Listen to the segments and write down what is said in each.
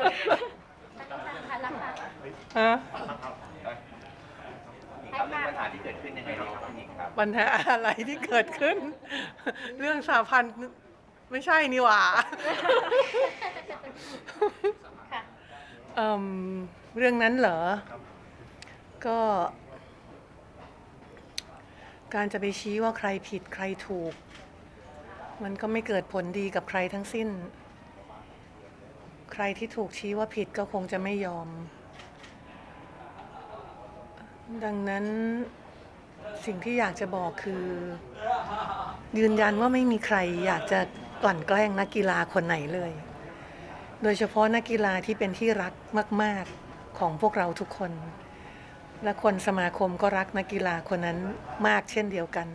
ค่ะรับค่ะฮะนี่ครับเป็นปัญหาที่เกิดขึ้นยังไงดีครับพี่หนิงครับปัญหาอะไรที่เกิดขึ้น เรื่องสาพันธ์ไม่ใช่นี่หว่าค่ะเอิ่มเรื่องนั้นเหรอ ก็ การจะไปชี้ว่าใครผิดใครถูก มันก็ไม่เกิดผลดีกับใครทั้งสิ้นใค รที่ถูกชี้ว่าผิดก็คงจะไม่ยอม ดังนั้นสิ่งที่อยากจะบอกคือ ยืนยันว่าไม่มีใครอยากจะกลั่นแกล้งนักกีฬาคนไหนเลย โดยเฉพาะนักกีฬาที่เป็นที่รักมาก ๆของพวกเราทุกคน และคนสมาคมก็รักนักกีฬาคนนั้นมากเช่นเดียวกัน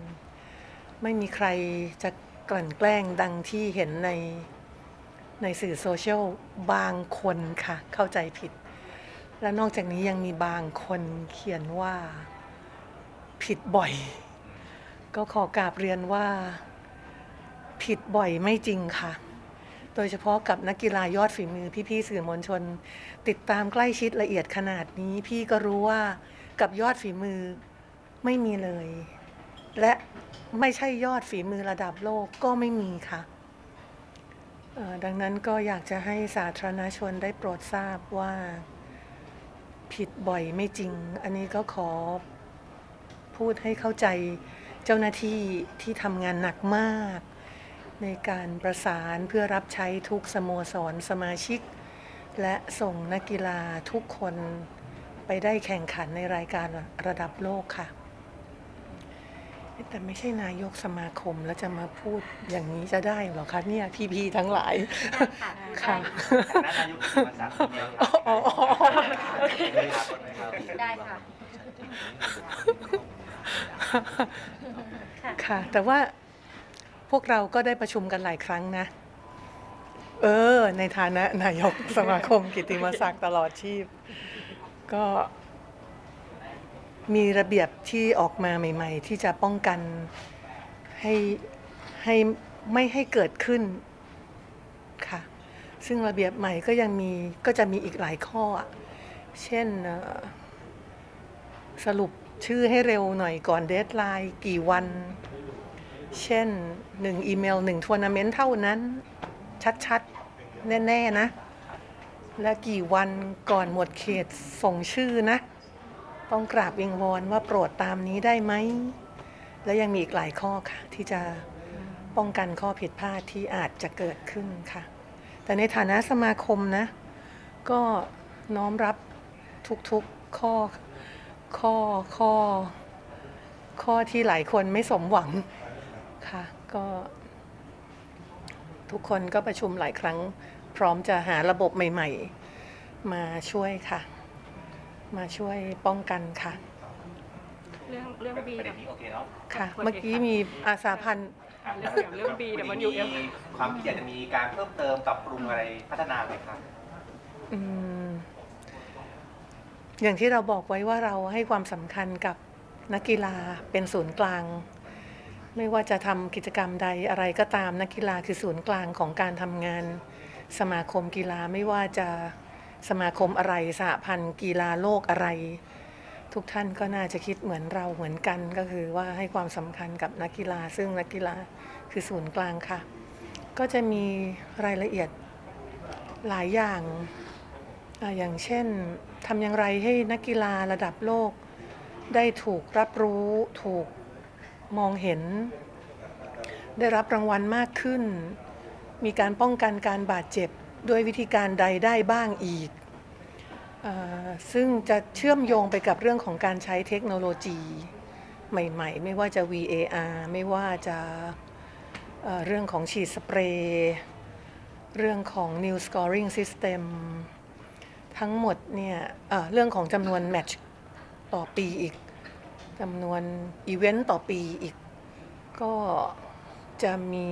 ไม่มีใครจะกลั่นแกล้งดังที่เห็นใน ในสื่อโซเชียลบางคนค่ะ เข้าใจผิด และนอกจากนี้ยังมีบางคนเขียนว่าผิดบ่อย ก็ขอกราบเรียนว่าผิดบ่อยไม่จริงค่ะ โดยเฉพาะกับนักกีฬายอดฝีมือพี่ๆสื่อมวลชน ติดตามใกล้ชิดละเอียดขนาดนี้ พี่ก็รู้ว่ากับยอดฝีมือไม่มีเลย และไม่ใช่ยอดฝีมือระดับโลกก็ไม่มีค่ะเอ่อ ดังนั้นก็อยากจะให้สาธารณชนได้โปรดทราบว่าผิดบ่อยไม่จริง อันนี้ก็ขอพูดให้เข้าใจเจ้าหน้าที่ที่ทำงานหนักมาก ในการประสานเพื่อรับใช้ทุกสโมสรสมาชิก และส่งนักกีฬาทุกคนไปได้แข่งขันในรายการระดับโลกค่ะ แต่ไม่ใช่นายกสมาคมแล้วจะมาพูดอย่างนี้จะได้เหรอคะเนี่ยพี่ๆทั้งหลาย ค่ะค่ะคณะนายกกิติมศักดิ์เนี่ยครับอ๋ออ๋ออ๋อ ได้ค่ะค่ะ ค่ะ แต่ว่าพวกเราก็ได้ประชุมกันหลายครั้งนะ เออ ในฐานะนายกสมาคมกิตติมศักดิ์ตลอดชีพ ก็ มีระเบียบที่ออกมาใหม่ ๆ ที่จะป้องกันให้ให้ไม่ให้เกิดขึ้นค่ะ ซึ่งระเบียบใหม่ก็ยังมีก็จะมีอีกหลายข้อ เช่นสรุปชื่อให้เร็วหน่อยก่อนเดทไลน์กี่วัน เช่นหนึ่งอีเมลหนึ่งทัวร์นาเมนต์เท่านั้น ชัดๆ แน่ ๆ นะ และกี่วันก่อนหมดเขตส่งชื่อนะ ต้องกราบวิงวอนว่าโปรดตามนี้ได้ไหม และยังมีอีกหลายข้อค่ะ ที่จะป้องกันข้อผิดพลาดที่อาจจะเกิดขึ้นค่ะ แต่ในฐานะสมาคมนะ ก็น้อมรับทุกๆข้อข้อข้อ ข้อที่หลายคนไม่สมหวังค่ะ ก็ ทุกคนก็ประชุมหลายครั้ง พร้อมจะหาระบบใหม่ ๆ มาช่วยค่ะ มาช่วยป้องกันค่ะ เรื่องเรื่องบีประเด็กับนนี้โอเคเนาะค่ะโอเคเมื่อกี้มีอาสาพันธ์ครับเรื่องเรื่อง B คุณห WF ญิงมีความคิดอยากจะมีการเพิ่มเติมปรับปรุงอะไรพัฒนาไหมครับ อืมอย่างที่เราบอกไว้ว่าเราให้ความสำคัญกับนักกีฬาเป็นศูนย์กลาง ไม่ว่าจะทำกิจกรรมใดอะไรก็ตามนักกีฬาคือศูนย์กลางของการทำงานสมาคมกีฬาไม่ว่าจะ สมาคมอะไรสหพันธ์กีฬาโลกอะไร ทุกท่านก็น่าจะคิดเหมือนเราเหมือนกันก็คือว่าให้ความสำคัญกับนักกีฬา ซึ่งนักกีฬาคือศูนย์กลางค่ะ ก็จะมีรายละเอียดหลายอย่างอ่าอย่างเช่นทำอย่างไรให้นักกีฬาระดับโลก ได้ถูกรับรู้ถูกมองเห็น ได้รับรางวัลมากขึ้น มีการป้องกันการบาดเจ็บ ด้วยวิธีการใดได้บ้างอีก ซึ่งจะเชื่อมโยงไปกับเรื่องของการใช้เทคโนโลยีใหม่ ๆ ไม่ว่าจะ VAR ไม่ว่าจะเรื่องของฉีดสเปรย์เรื่องของ New Scoring System ทั้งหมดเนี่ยเเรื่องของจำนวนแมตช์ต่อปีอีกจำนวนอีเวนต์ต่อปีอีก ก็จะมี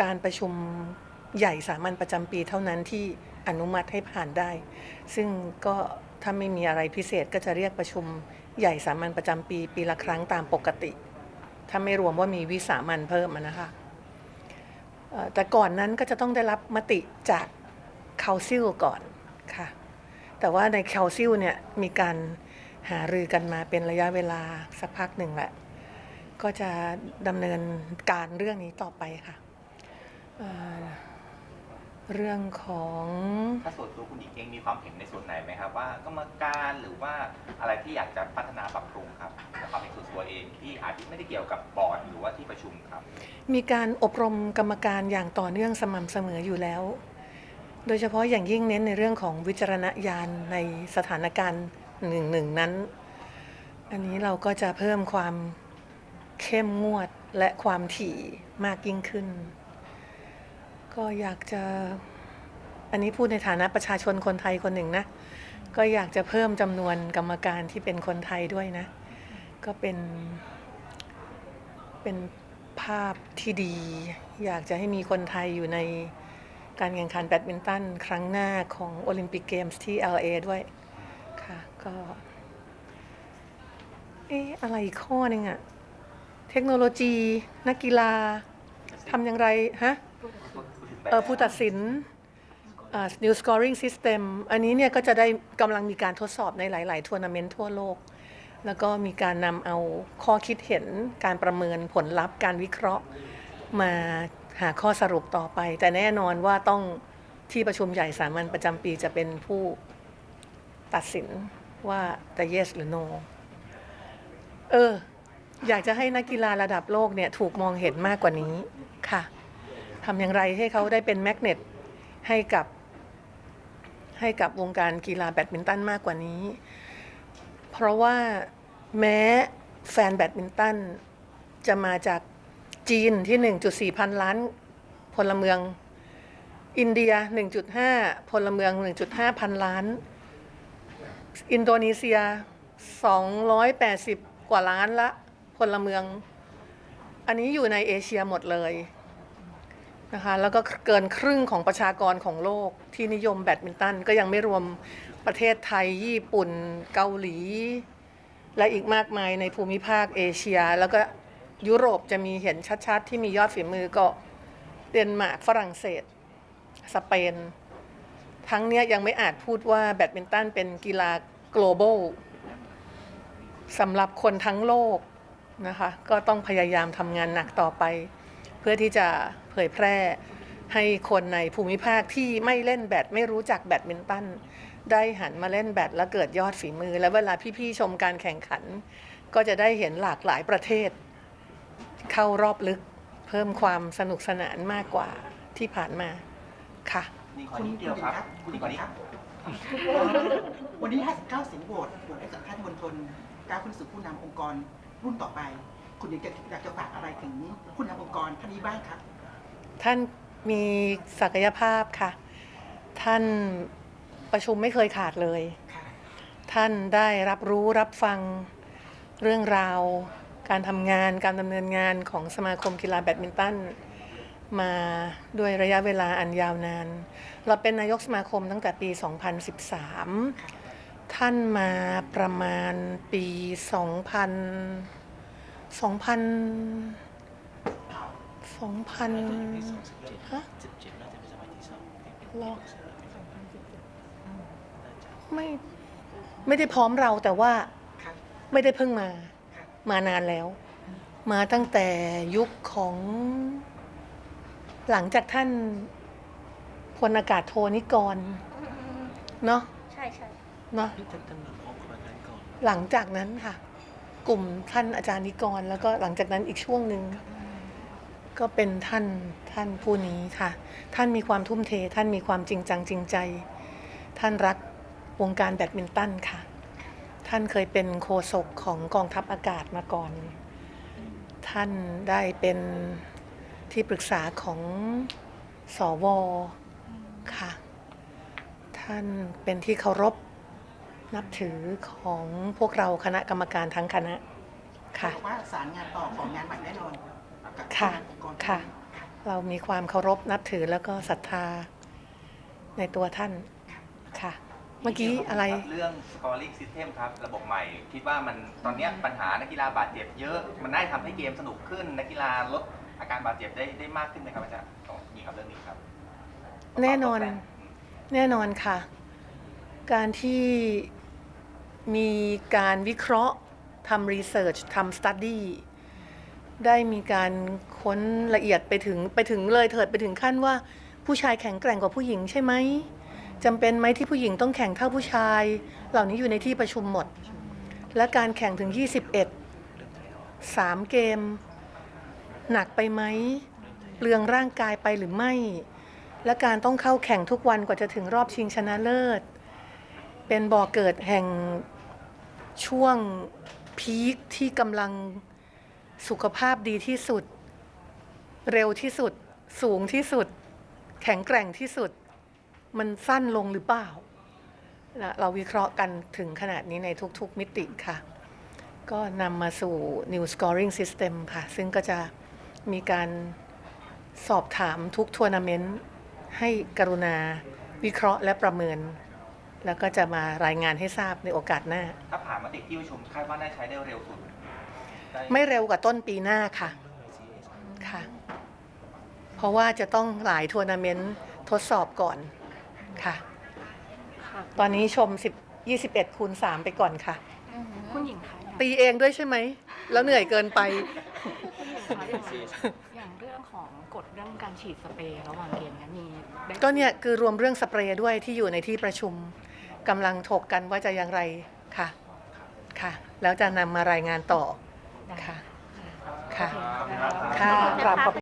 การประชุม ใหญ่สามัญประจำปีเท่านั้นที่อนุมัติให้ผ่านได้ ซึ่งก็ถ้าไม่มีอะไรพิเศษก็จะเรียกประชุมใหญ่สามัญประจำปีปีละครั้งตามปกติ ถ้าไม่รวมว่ามีวิสามันเพิ่มนะคะแต่ก่อนนั้นก็จะต้องได้รับมติจากคาซิลก่อนค่ะ แต่ว่าในคาซิลเนี่ยมีการหารือกันมาเป็นระยะเวลาสักพักหนึ่งแหละ ก็จะดำเนินการเรื่องนี้ต่อไปค่ะ เอ่อเรื่องของถ้าส่วนตัวคุณหญิงเองมีความเห็นในส่วนไหนไหมครับว่ากรรมการหรือว่าอะไรที่อยากจะพัฒนาปรับปรุงครับในความเห็นส่วนตัวเองที่อาจจะไม่ได้เกี่ยวกับบอร์ดหรือว่าที่ประชุมครับ มีการอบรมกรรมการอย่างต่อเนื่องสม่ำเสมออยู่แล้ว โดยเฉพาะอย่างยิ่งเน้นในเรื่องของวิจารณญาณในสถานการณ์หนึ่งหนึ่งนั้น อันนี้เราก็จะเพิ่มความเข้มงวดและความถี่มากยิ่งขึ้น ก็อยากจะอันนี้พูดในฐานะประชาชนคนไทยคนหนึ่งนะ ก็อยากจะเพิ่มจำนวนกรรมการที่เป็นคนไทยด้วยนะ ก็เป็น เป็นภาพที่ดี อยากจะให้มีคนไทยอยู่ในการแข่งขันแบดมินตันครั้งหน้าของโอลิมปิกเกมส์ที่ LA ด้วยค่ะก็เอ๊ะอะไรอีกข้อหนึงอะเทคโนโลยี นักกีฬาทำอย่างไรฮะ เออผู้ตัดสินอ่า new scoring system อันนี้เนี่ยก็จะได้กำลังมีการทดสอบในหลาย ๆ ทัวร์นาเมนต์ทั่วโลก แล้วก็มีการนำเอาข้อคิดเห็นการประเมินผลลัพธ์การวิเคราะห์มาหาข้อสรุปต่อไป แต่แน่นอนว่าต้องที่ประชุมใหญ่สามัญประจำปีจะเป็นผู้ตัดสินว่าจะ yes หรือ no เออ อยากจะให้นักกีฬาระดับโลกเนี่ย ถูกมองเห็นมากกว่านี้ค่ะ ทำอย่างไรให้เขาได้เป็นแมกเนตให้กับให้กับวงการกีฬาแบดมินตันมากกว่านี้ เพราะว่าแม้แฟนแบดมินตันจะมาจากจีนที่ 1.4 พันล้านพลเมือง อินเดีย 1.5 พลเมือง 1.5 พันล้าน อินโดนีเซีย 280 กว่าล้านละพลเมือง อันนี้อยู่ในเอเชียหมดเลย นะคะแล้วก็เกินครึ่งของประชากรของโลกที่นิยมแบดมินตันก็ยังไม่รวมประเทศไทยญี่ปุ่นเกาหลี และอีกมากมายในภูมิภาคเอเชีย แล้วก็ยุโรปจะมีเห็นชัดๆ ที่มียอดฝีมือก็เดนมาร์กฝรั่งเศส สเปน ทั้งเนี้ยยังไม่อาจพูดว่าแบดมินตันเป็นกีฬา global สำหรับคนทั้งโลกนะคะ ก็ต้องพยายามทำงานหนักต่อไป เพื่อที่จะเผยแพร่ให้คนในภูมิภาคที่ไม่เล่นแบดไม่รู้จักแบดมินตันได้หันมาเล่นแบดแล้วเกิดยอดฝีมือ แล้วเวลาพี่ๆชมการแข่งขัน ก็จะได้เห็นหลากหลายประเทศ เข้ารอบลึกเพิ่มความสนุกสนานมากกว่าที่ผ่านมาค่ะ นี่ขอนิดเดียวครับ คุณนี่อนครับ วันนี้ 59 เสียงโหวตโหวตให้กับท่านมณฑลก้าวขึ้นสู่ผู้นำองค์กรรุ่นต่อไป คุณหญิงจะอยากจะฝากอะไรถึงผู้นำองค์กรท่านนี้บ้างครับท่านมีศักยภาพค่ะ ท่านประชุมไม่เคยขาดเลย ค่ะท่านได้รับรู้รับฟังเรื่องราว การทำงานการดำเนินงานของสมาคมกีฬาแบดมินตันมาด้วยระยะเวลาอันยาวนาน เราเป็นนายกสมาคมตั้งแต่ปี 2013 ท่านมาประมาณปี 2000 2000 2000ฮะหรอไม่ไม่ได้พร้อมเราแต่ว่าครับไม่ได้เพิ่งมาครับมานานแล้ว มาตั้งแต่ยุคของหลังจากท่านพลอากาศโทนิกรเนาะใช่ใช่เนาะหลังจากนั้นค่ะ กลุ่มท่านอาจารย์นิกร แล้วก็หลังจากนั้นอีกช่วงหนึ่งก็เป็นท่านท่านผู้นี้ค่ะ ท่านมีความทุ่มเท ท่านมีความจริงจังจริงใจ ท่านรักวงการแบดมินตันค่ะ ท่านเคยเป็นโฆษกของกองทัพอากาศมาก่อน ท่านได้เป็นที่ปรึกษาของสอวค่ะ ท่านเป็นที่เคารพ นับถือของพวกเราคณะกรรมการทั้งคณะค่ะบอกว่าสารงานต่อของงานใหม่แน่นอนกับค่ะผู้นำองค์กรค่ะ เรามีความเคารพนับถือแล้วก็ศรัทธาในตัวท่านค่ะ เมื่อกี้อะไรเรื่อง scoring system ครับระบบใหม่ คิดว่ามันตอนเนี้ยปัญหานักกีฬาบาดเจ็บเยอะ มันได้ทำให้เกมสนุกขึ้นนักกีฬาลดอาการบาดเจ็บได้ได้มากขึ้นไหมครับอาจารย์ของมีครับเรื่องนี้ครับ แน่นอนแน่นอนค่ะ การที่ มีการวิเคราะห์ทำรีเสิร์ชทำสตัดดี้ได้มีการค้นละเอียดไปถึงไปถึงเลยเถิดไปถึงขั้นว่าผู้ชายแข็งแกร่งกว่าผู้หญิงใช่ไหมจำเป็นไหมที่ผู้หญิงต้องแข่งเท่าผู้ชาย เหล่านี้อยู่ในที่ประชุมหมด และการแข่งถึง 21 3 เกม หนักไปไหมเปลืองร่างกายไปหรือไม่ และการต้องเข้าแข่งทุกวันกว่าจะถึงรอบชิงชนะเลิศ เป็นบ่อเกิดแห่งช่วงพีคที่กำลังสุขภาพดีที่สุด เร็วที่สุด สูงที่สุด แข็งแกร่งที่สุด มันสั้นลงหรือเปล่า เราวิเคราะห์กันถึงขนาดนี้ในทุกๆมิติค่ะ ก็นำมาสู่ New Scoring System ค่ะ ซึ่งก็จะมีการสอบถามทุกทัวร์นาเมนต์ให้กรุณาวิเคราะห์และประเมิน แล้วก็จะมารายงานให้ทราบในโอกาสหน้า ถ้าผ่านมติที่ประชุมคาดว่าได้ใช้ได้เร็วสุดด้ไม่เร็วกว่าต้นปีหน้าค่ะ ค่ะ เพราะว่าจะต้องหลายทัวร์นาเมนต์ทดสอบก่อนค่ะค่ะ ตอนนี้ชม10 21คูณ3ไปก่อนค่ะ คุณหญิงคะอย่างตีเองด้วยใช่ไหม แล้วเหนื่อยเกินไป คุณหญิงคะอย่างอย่างเรื่องของกฎเรื่องการฉีดสเปรย์ระหว่างเกมเนี่ยมีได้ก็เนี่ยคือรวมเรื่องสเปรย์ด้วยที่อยู่ในที่ประชุม กำลังถกกันว่าจะอย่างไรค่ะค่ะ แล้วจะนำมารายงานต่อได้ค่ะโอค่ะเคได้แล้วค่ะกราบขอบ